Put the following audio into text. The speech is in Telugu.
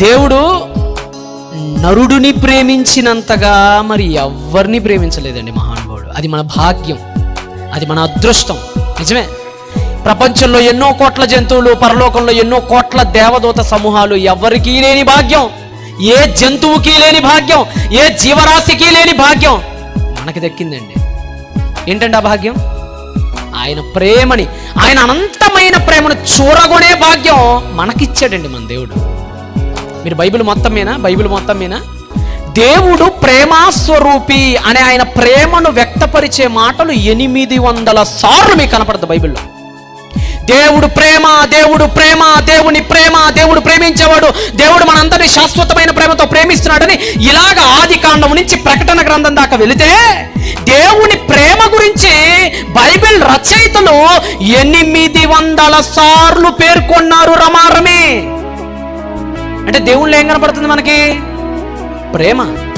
దేవుడు నరుడిని ప్రేమించినంతగా మరి ఎవరిని ప్రేమించలేదండి మహానుభావుడు. అది మన భాగ్యం. అది మన అదృష్టం. నిజమే? ప్రపంచంలో ఎన్నో కోట్ల జంతువులు పరలోకంలో ఎన్నో కోట్ల దేవదూత సమూహాలు ఎవరికీ లేని భాగ్యం. ఏ జంతువుకి లేని భాగ్యం. ఏ జీవరాశికి లేని భాగ్యం. మనకి దక్కిందండి. ఏంటండి ఆ భాగ్యం? ఆయన ప్రేమని ఆయన అనంతమైన ప్రేమను చూరగొనే భాగ్యం మనకిచ్చాడండి మన దేవుడు. మీరు బైబిల్ మొత్తమేనా బైబిల్ మొత్తమేనా దేవుడు ప్రేమాస్వరూపి అనే ఆయన ప్రేమను వ్యక్తపరిచే మాటలు ఎనిమిది వందల సార్లు మీకు కనపడదు బైబిల్లో. దేవుడు ప్రేమ దేవుడు ప్రేమ దేవుని ప్రేమ దేవుడు ప్రేమించేవాడు దేవుడు మనందరినీ శాశ్వతమైన ప్రేమతో ప్రేమిస్తున్నాడని ఇలాగ ఆది కాండం నుంచి ప్రకటన గ్రంథం దాకా వెళితే దేవుని ప్రేమ గురించి బైబిల్ రచయితలు ఎనిమిది వందల సార్లు పేర్కొన్నారు రమారమే. దేవుళ్ళు ఏం కనపడుతుంది మనకి? ప్రేమ.